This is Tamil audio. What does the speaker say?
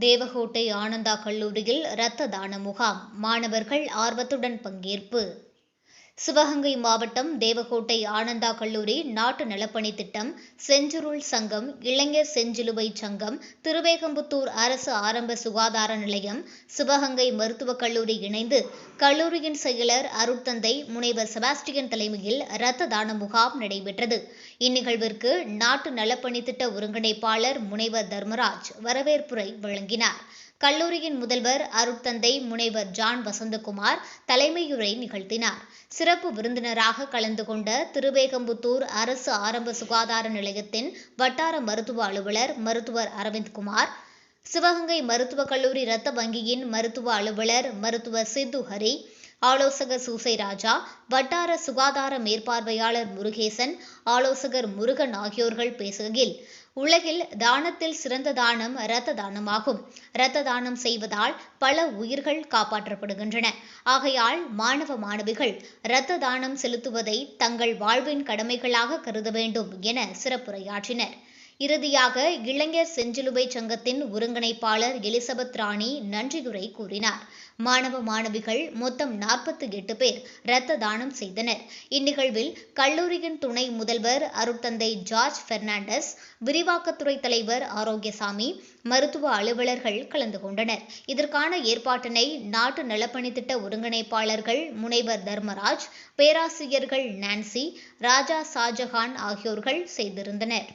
தேவகோட்டை ஆனந்தா கல்லூரியில் இரத்த தான முகாம். மாணவர்கள் ஆர்வத்துடன் பங்கேற்பு. சிவகங்கை மாவட்டம் தேவகோட்டை ஆனந்தா கல்லூரி நாட்டு நலப்பணி திட்டம் செஞ்சுருள் சங்கம் இளைஞர் செஞ்சிலுவை சங்கம் திருவேகம்புத்தூர் அரசு ஆரம்ப சுகாதார நிலையம் சிவகங்கை மருத்துவக் கல்லூரி இணைந்து கல்லூரியின் செயலர் அருட்தந்தை முனைவர் செபாஸ்டியன் தலைமையில் இரத்த தான முகாம் நடைபெற்றது. இந்நிகழ்விற்கு நாட்டு நலப்பணி திட்ட ஒருங்கிணைப்பாளர் முனைவர் தர்மராஜ் வரவேற்புரை வழங்கினார். கல்லூரியின் முதல்வர் அருட்தந்தை முனைவர் ஜான் வசந்தகுமார் தலைமையுரை நிகழ்த்தினார். சிறப்பு விருந்தினராக கலந்து கொண்ட திருவேகம்புத்தூர் அரசு ஆரம்ப சுகாதார நிலையத்தின் வட்டார மருத்துவ அலுவலர் மருத்துவர் அரவிந்த்குமார் சிவகங்கை மருத்துவக் கல்லூரி இரத்த வங்கியின் மருத்துவ அலுவலர் மருத்துவர் சித்து ஹரி ஆலோசகர் சூசை ராஜா வட்டார சுகாதார மேற்பார்வையாளர் முருகேசன் ஆலோசகர் முருகன் ஆகியோர்கள் பேசுகையில் உலகில் தானத்தில் சிறந்த தானம் இரத்த தானமாகும். இரத்த தானம் செய்வதால் பல உயிர்கள் காப்பாற்றப்படுகின்றன. ஆகையால் மாணவ மாணவிகள் இரத்த தானம் செலுத்துவதை தங்கள் வாழ்வின் கடமைகளாக கருத வேண்டும் என சிறப்புரையாற்றினர். இறுதியாக இளைஞர் செஞ்சிலுவை சங்கத்தின் ஒருங்கிணைப்பாளர் எலிசபெத் ராணி நன்றியுரை கூறினார். மாணவ மாணவிகள் மொத்தம் நாற்பத்தி எட்டு பேர் இரத்த தானம் செய்தனர். இந்நிகழ்வில் கல்லூரியின் துணை முதல்வர் அருட்தந்தை ஜார்ஜ் பெர்னாண்டஸ் விரிவாக்கத்துறை தலைவர் ஆரோக்கியசாமி மருத்துவ அலுவலர்கள் கலந்து கொண்டனர். இதற்கான ஏற்பாட்டினை நாட்டு நலப்பணித்திட்ட ஒருங்கிணைப்பாளர்கள் முனைவர் தர்மராஜ் பேராசிரியர்கள் நான்சி ராஜா ஷாஜஹான் ஆகியோர்கள் செய்திருந்தனர்.